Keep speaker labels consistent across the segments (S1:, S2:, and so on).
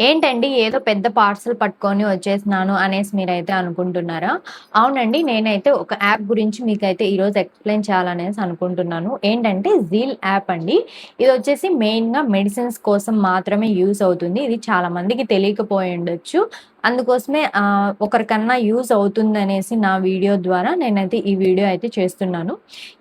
S1: ఏంటండి ఏదో పెద్ద పార్సల్ పట్టుకొని వచ్చేసినాను అనేసి మీరైతే అనుకుంటున్నారా? అవునండి. నేనైతే ఒక యాప్ గురించి మీకైతే ఈరోజు ఎక్స్‌ప్లెయిన్ చేయాలనేసి అనుకుంటున్నాను. ఏంటంటే జీల్ యాప్ అండి. ఇది వచ్చేసి మెయిన్‌గా మెడిసిన్స్ కోసం మాత్రమే యూజ్ అవుతుంది. ఇది చాలా మందికి తెలియకపోయుండొచ్చు. అందుకోసమే ఒకరికన్నా యూజ్ అవుతుందనేసి నా వీడియో ద్వారా నేనైతే ఈ వీడియో అయితే చేస్తున్నాను.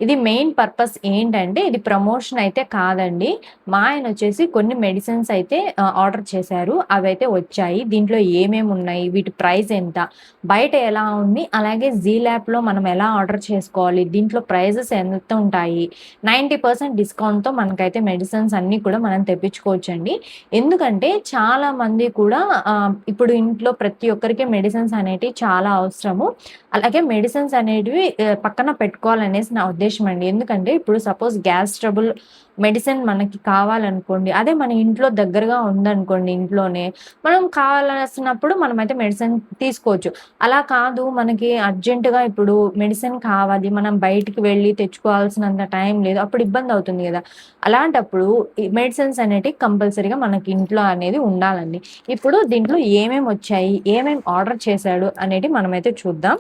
S1: ఇది మెయిన్ పర్పస్ ఏంటంటే ఇది ప్రమోషన్ అయితే కాదండి. మా ఆయన వచ్చేసి కొన్ని మెడిసిన్స్ అయితే ఆర్డర్ చేశారు. అవైతే వచ్చాయి. దీంట్లో ఏమేమి ఉన్నాయి వీటి ప్రైస్ ఎంత? బయట ఎలా ఉంది? అలాగే జీ ల్యాప్లో మనం ఎలా ఆర్డర్ చేసుకోవాలి? దీంట్లో ప్రైజెస్ ఎంత ఉంటాయి నైంటీ పర్సెంట్ డిస్కౌంట్‌తో మనకైతే మెడిసిన్స్ అన్నీ కూడా మనం తెప్పించుకోవచ్చండి. ఎందుకంటే చాలా మంది కూడా ఇప్పుడు ఇంట్లో ప్రతి ఒక్కరికి మెడిసిన్స్ అనేటివి చాలా అవసరము. అలాగే మెడిసిన్స్ అనేటివి పక్కన పెట్టుకోవాలనేసి నా ఉద్దేశం అండి. ఎందుకంటే ఇప్పుడు సపోజ్ గ్యాస్ ట్రబుల్ మెడిసిన్ మనకి కావాలనుకోండి. అదే మన ఇంట్లో దగ్గరగా ఉందనుకోండి ఇంట్లోనే. మనం కావాల్సినప్పుడు మనమైతే మెడిసిన్ తీసుకోవచ్చు. అలా కాదు మనకి అర్జెంట్‌గా ఇప్పుడు మెడిసిన్ కావాలి. మనం బయటికి వెళ్ళి తెచ్చుకోవాల్సినంత టైం లేదు. అప్పుడు ఇబ్బంది అవుతుంది కదా అలాంటప్పుడు మెడిసిన్స్ అనేటివి కంపల్సరీగా మనకి ఇంట్లో అనేది ఉండాలండి. ఇప్పుడు దీంట్లో ఏమేమి వచ్చాయి ఏమేమి ఆర్డర్ చేశాడు? అనేది మనమైతే చూద్దాం.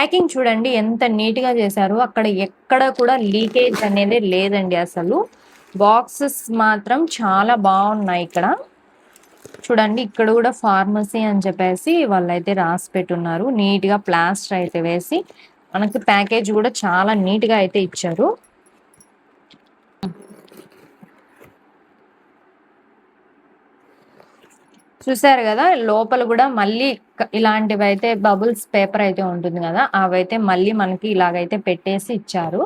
S1: ప్యాకింగ్ చూడండి ఎంత నీట్‌గా చేశారో. అక్కడ ఎక్కడ కూడా లీకేజ్ అనేది లేదండి అసలు. బాక్సెస్ మాత్రం చాలా బాగున్నాయి ఇక్కడ. చూడండి ఇక్కడ కూడా ఫార్మసీ అని చెప్పేసి వాళ్ళైతే రాసి పెట్టున్నారు. నీట్‌గా ప్లాస్టర్ అయితే వేసి మనకి ప్యాకేజ్ కూడా చాలా నీట్‌గా అయితే ఇచ్చారు. చూసారు కదా లోపల కూడా మళ్ళీ ఇలాంటివి అయితే బబుల్స్ పేపర్ అయితే ఉంటుంది కదా అవైతే మళ్ళీ మనకి ఇలాగైతే పెట్టేసి ఇచ్చారు.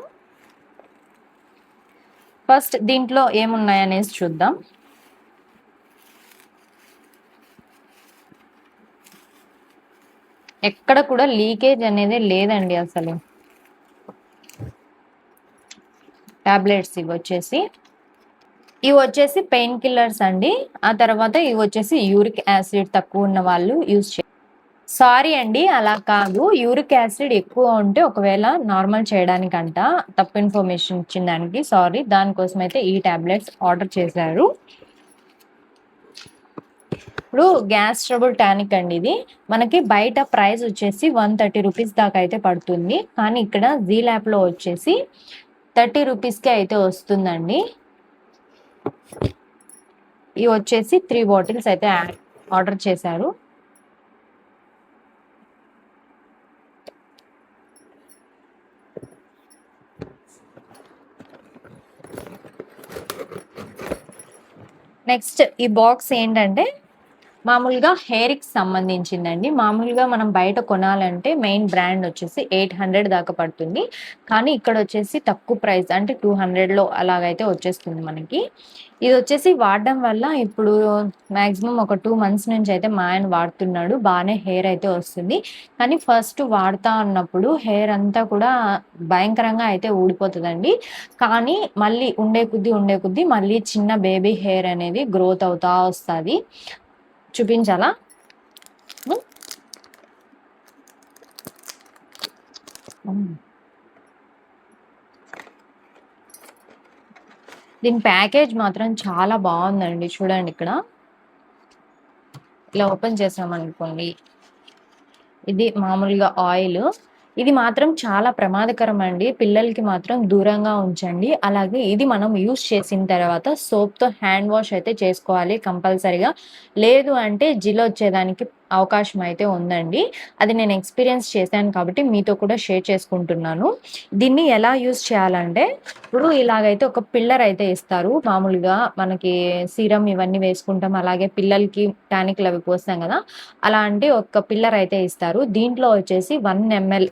S1: ఫస్ట్ దీంట్లో ఏమున్నాయనేసి చూద్దాం. ఎక్కడ కూడా లీకేజ్ అనేది లేదండి అసలు. టాబ్లెట్స్ ఇవి వచ్చేసి పెయిన్ కిల్లర్స్ అండి. ఆ తర్వాత ఇవి వచ్చేసి యూరిక్ యాసిడ్ తక్కువ ఉన్న వాళ్ళు యూజ్ చే సారీ అండి. అలా కాదు. యూరిక్ యాసిడ్ ఎక్కువ ఉంటే ఒకవేళ నార్మల్ చేయడానికంట. తప్పు ఇన్ఫర్మేషన్ ఇచ్చిన దానికి సారీ. అయితే ఈ టాబ్లెట్స్ ఆర్డర్ చేశారు. ఇప్పుడు గ్యాస్ ట్రబుల్ టానిక్ అండి ఇది. మనకి బయట ప్రైస్ వచ్చేసి 130 రూపీస్ దాకా అయితే పడుతుంది. కానీ ఇక్కడ జీ ల్యాప్లో వచ్చేసి 30 రూపీస్‌కే అయితే వస్తుందండి. ఇది వచ్చేసి త్రీ బాటిల్స్ అయితే ఆర్డర్ చేశారు. నెక్స్ట్ ఈ బాక్స్ ఏంటంటే మామూలుగా హెయిర్‌కి సంబంధించిందండి. మామూలుగా మనం బయట కొనాలంటే మెయిన్ బ్రాండ్ వచ్చేసి 800 దాకా పడుతుంది. కానీ ఇక్కడ వచ్చేసి తక్కువ ప్రైస్ అంటే 200లో అలాగైతే వచ్చేస్తుంది మనకి. ఇది వచ్చేసి వాడడం వల్ల ఇప్పుడు మ్యాక్సిమం ఒక టూ మంత్స్ నుంచి అయితే మా ఆయన వాడుతున్నాడు. బాగానే హెయిర్ అయితే వస్తుంది. కానీ ఫస్ట్ వాడతా ఉన్నప్పుడు హెయిర్ అంతా కూడా భయంకరంగా అయితే ఊడిపోతుందండి కానీ మళ్ళీ ఉండే కొద్దీ, ఉండే కొద్దీ మళ్ళీ చిన్న బేబీ హెయిర్ అనేది గ్రోత్ అవుతా వస్తుంది చూపించాలా? దీని ప్యాకేజ్ మాత్రం చాలా బావుందండి. చూడండి ఇక్కడ. ఇలా ఓపెన్ చేసామనుకోండి. ఇది మామూలుగా ఆయిలు. ఇది మాత్రం చాలా ప్రమాదకరం అండి. పిల్లలకి మాత్రం దూరంగా ఉంచండి. అలాగే ఇది మనం యూస్ చేసిన తర్వాత సోప్‌తో హ్యాండ్ వాష్ అయితే చేసుకోవాలి కంపల్సరిగా లేదు అంటే జిలొచ్చేదానికి అవకాశం అయితే ఉందండి. అది నేను ఎక్స్‌పీరియన్స్ చేశాను కాబట్టి మీతో కూడా షేర్ చేసుకుంటున్నాను. దీన్ని ఎలా యూజ్ చేయాలంటే ఇప్పుడు ఇలాగైతే ఒక పిల్లర్ అయితే ఇస్తారు. మామూలుగా మనకి సీరం ఇవన్నీ వేసుకుంటాం. అలాగే పిల్లలకి టానిక్‌లు అవి పోస్తాం కదా అలాంటి ఒక పిల్లర్ అయితే ఇస్తారు. దీంట్లో వచ్చేసి వన్ ఎంఎల్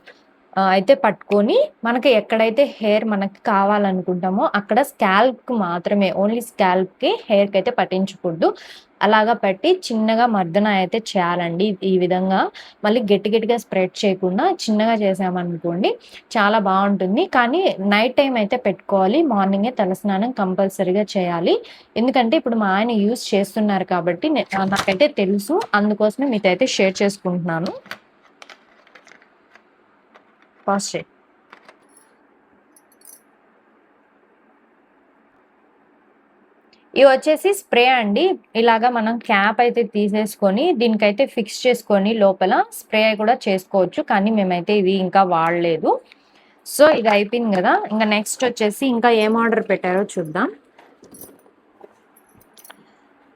S1: అయితే పట్టుకొని మనకి ఎక్కడైతే హెయిర్ మనకి కావాలనుకుంటామో అక్కడ స్కాల్ప్‌కి మాత్రమే ఓన్లీ స్కాల్ప్‌కి అయితే పట్టించకూడదు. అలాగా పెట్టి చిన్నగా మర్దన అయితే చేయాలండి. ఈ విధంగా మళ్ళీ గట్టి గట్టిగా స్ప్రెడ్ చేయకుండా చిన్నగా చేసామనుకోండి చాలా బాగుంటుంది కానీ నైట్ టైం అయితే పెట్టుకోవాలి. మార్నింగే తలస్నానం కంపల్సరీగా చేయాలి. ఎందుకంటే ఇప్పుడు మా ఆయన యూజ్ చేస్తున్నారు కాబట్టి నాకైతే తెలుసు. అందుకోసమే మీతో అయితే షేర్ చేసుకుంటున్నాను. పాస్ ఇవి వచ్చేసి స్ప్రే అండి. ఇలాగా మనం క్యాప్ అయితే తీసేసుకొని దీనికైతే ఫిక్స్ చేసుకొని లోపల స్ప్రే కూడా చేసుకోవచ్చు. కానీ మేమైతే ఇది ఇంకా వాడలేదు. సో ఇది అయిపోయింది కదా. ఇంకా నెక్స్ట్ వచ్చేసి ఇంకా ఏం ఆర్డర్ పెట్టారో చూద్దాం.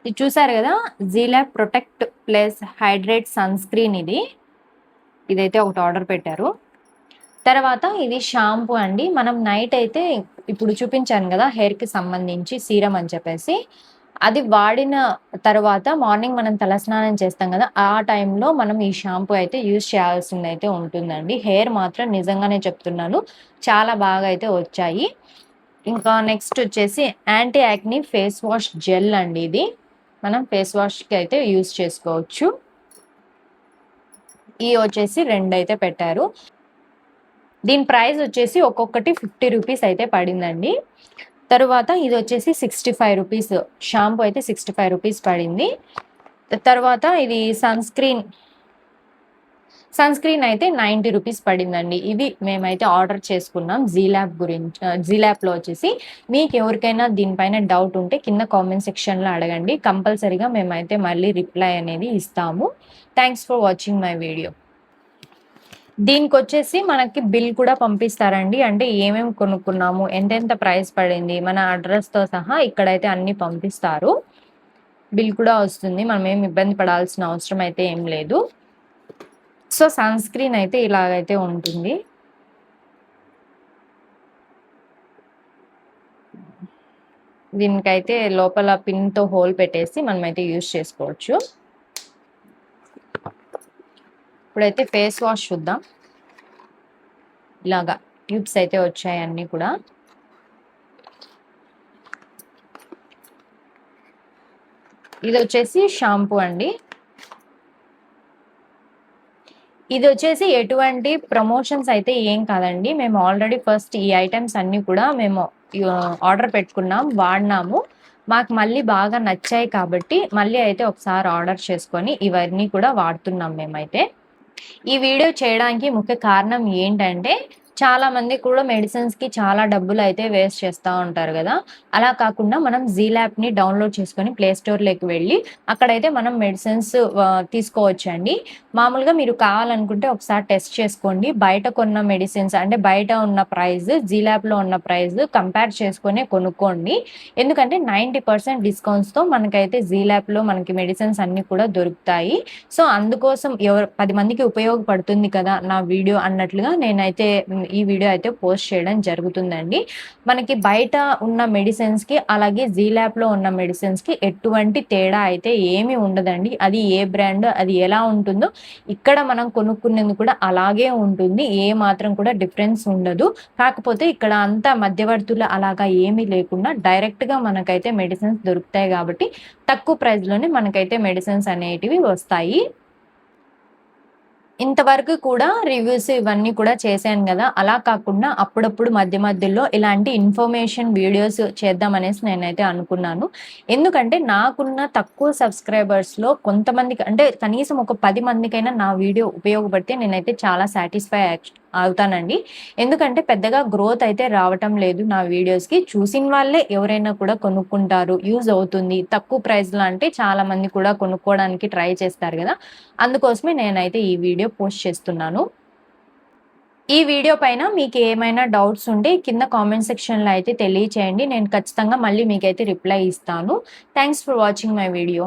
S1: ఇది చూసారు కదా? జీలా protect plus hydrate sun screen ఇది. ఇదైతే ఒకటి ఆర్డర్ పెట్టారు. తర్వాత ఇది షాంపూ అండి. మనం నైట్ అయితే ఇప్పుడు చూపించాను కదా హెయిర్కి సంబంధించి సీరం అని చెప్పేసి. అది వాడిన తర్వాత మార్నింగ్ మనం తలస్నానం చేస్తాం కదా ఆ టైంలో మనం ఈ షాంపూ అయితే యూజ్ చేయాల్సింది అయితే ఉంటుందండి. హెయిర్ మాత్రం నిజంగానే చెప్తున్నాను చాలా బాగా అయితే వచ్చాయి. ఇంకా నెక్స్ట్ వచ్చేసి anti acne face wash gel అండి ఇది. మనం ఫేస్ వాష్కి అయితే యూజ్ చేసుకోవచ్చు. ఈ వచ్చేసి రెండు అయితే పెట్టారు. దీని ప్రైస్ వచ్చేసి ఒక్కొక్కటి ఫిఫ్టీ రూపీస్ అయితే పడిందండి. తరువాత ఇది వచ్చేసి సిక్స్టీ ఫైవ్ రూపీస్. షాంపూ అయితే సిక్స్టీ ఫైవ్ రూపీస్ పడింది. తర్వాత ఇది సన్ స్క్రీన్ సన్ స్క్రీన్ అయితే నైంటీ రూపీస్ పడిందండి. ఇవి మేమైతే ఆర్డర్ చేసుకున్నాం జీలాప్ గురించి జీలాప్లో వచ్చేసి. మీకు ఎవరికైనా దీనిపైన డౌట్ ఉంటే కింద కామెంట్ సెక్షన్లో అడగండి. కంపల్సరీగా మేమైతే మళ్ళీ రిప్లై అనేది ఇస్తాము. Thanks for watching my video. దీనికి వచ్చేసి మనకి బిల్ కూడా పంపిస్తారండి. అంటే ఏమేమి కొనుక్కున్నాము ఎంతెంత ప్రైస్ పడింది మన అడ్రస్తో సహా ఇక్కడైతే అన్ని పంపిస్తారు. బిల్ కూడా వస్తుంది మనం ఏమి ఇబ్బంది పడాల్సిన అవసరం అయితే ఏం లేదు. సో సన్ స్క్రీన్ అయితే ఇలాగైతే ఉంటుంది. దీనికైతే లోపల పిన్తో హోల్ పెట్టేసి మనమైతే యూజ్ చేసుకోవచ్చు. ఇప్పుడైతే ఫేస్ వాష్ చూద్దాం. ఇలాగా ట్యూబ్స్ అయితే వచ్చాయి అన్నీ కూడా. ఇది వచ్చేసి షాంపూ అండి. ఇది వచ్చేసి ఎటువంటి ప్రమోషన్స్ అయితే ఏం కాదండి. మేము ఆల్రెడీ ఫస్ట్ ఈ ఐటమ్స్ అన్నీ కూడా మేము ఆర్డర్ పెట్టుకున్నాం వాడినాము. మాకు మళ్ళీ బాగా నచ్చాయి కాబట్టి మళ్ళీ అయితే ఒకసారి ఆర్డర్ చేసుకొని ఇవన్నీ కూడా వాడుతున్నాం మేమైతే. ఈ వీడియో చేయడానికి ముఖ్య కారణం ఏంటంటే చాలా మంది కూడా మెడిసిన్స్కి చాలా డబ్బులు అయితే వేస్ట్ చేస్తూ ఉంటారు కదా. అలా కాకుండా మనం జీ ని డౌన్లోడ్ చేసుకొని ప్లే స్టోర్లోకి వెళ్ళి అక్కడైతే మనం మెడిసిన్స్ తీసుకోవచ్చు అండి మామూలుగా మీరు కావాలనుకుంటే ఒకసారి టెస్ట్ చేసుకోండి. బయట కొన్న మెడిసిన్స్ అంటే బయట ఉన్న ప్రైస్ జీ లో ఉన్న ప్రైస్ కంపేర్ చేసుకొని కొనుక్కోండి. ఎందుకంటే నైంటీ పర్సెంట్ డిస్కౌంట్స్తో మనకైతే జీ లో మనకి మెడిసిన్స్ అన్ని కూడా దొరుకుతాయి. సో అందుకోసం ఎవరు పది మందికి ఉపయోగపడుతుంది కదా నా వీడియో అన్నట్లుగా నేనైతే ఈ వీడియో అయితే పోస్ట్ చేయడం జరుగుతుందండి. మనకి బయట ఉన్న మెడిసిన్స్కి అలాగే జీ ల్యాబ్లో ఉన్న మెడిసిన్స్కి ఎటువంటి తేడా అయితే ఏమీ ఉండదండి. అది ఏ బ్రాండ్ అది ఎలా ఉంటుందో ఇక్కడ మనం కొనుక్కునేది కూడా అలాగే ఉంటుంది. ఏ మాత్రం కూడా డిఫరెన్స్ ఉండదు. కాకపోతే ఇక్కడ అంతా మధ్యవర్తులు అలాగా ఏమీ లేకుండా డైరెక్ట్గా మనకైతే మెడిసిన్స్ దొరుకుతాయి కాబట్టి తక్కువ ప్రైస్లోనే మనకైతే మెడిసిన్స్ అనేటివి వస్తాయి. ఇంతవరకు కూడా రివ్యూస్ ఇవన్నీ కూడా చేశాను కదా. అలా కాకుండా అప్పుడప్పుడు మధ్య మధ్యలో ఇలాంటి ఇన్ఫర్మేషన్ వీడియోస్ చేద్దామనేసి నేనైతే అనుకున్నాను. ఎందుకంటే నాకున్న తక్కువ సబ్స్క్రైబర్స్లో కొంతమందికి అంటే కనీసం ఒక పది మందికైనా నా వీడియో ఉపయోగపడితే నేనైతే చాలా సాటిస్ఫై అవుతానండి. ఎందుకంటే పెద్దగా గ్రోత్ అయితే రావటం లేదు నా వీడియోస్కి చూసిన వాళ్ళే ఎవరైనా కూడా కొనుక్కుంటారు యూజ్ అవుతుంది. తక్కువ ప్రైస్లో అంటే చాలా మంది కూడా కొనుక్కోవడానికి ట్రై చేస్తారు కదా. అందుకోసమే నేనైతే ఈ వీడియో పోస్ట్ చేస్తున్నాను. ఈ వీడియో పైన మీకు ఏమైనా డౌట్స్ ఉంటే కింద కామెంట్ సెక్షన్లో అయితే తెలియచేయండి. నేను ఖచ్చితంగా మళ్ళీ మీకైతే రిప్లై ఇస్తాను. Thanks for watching my video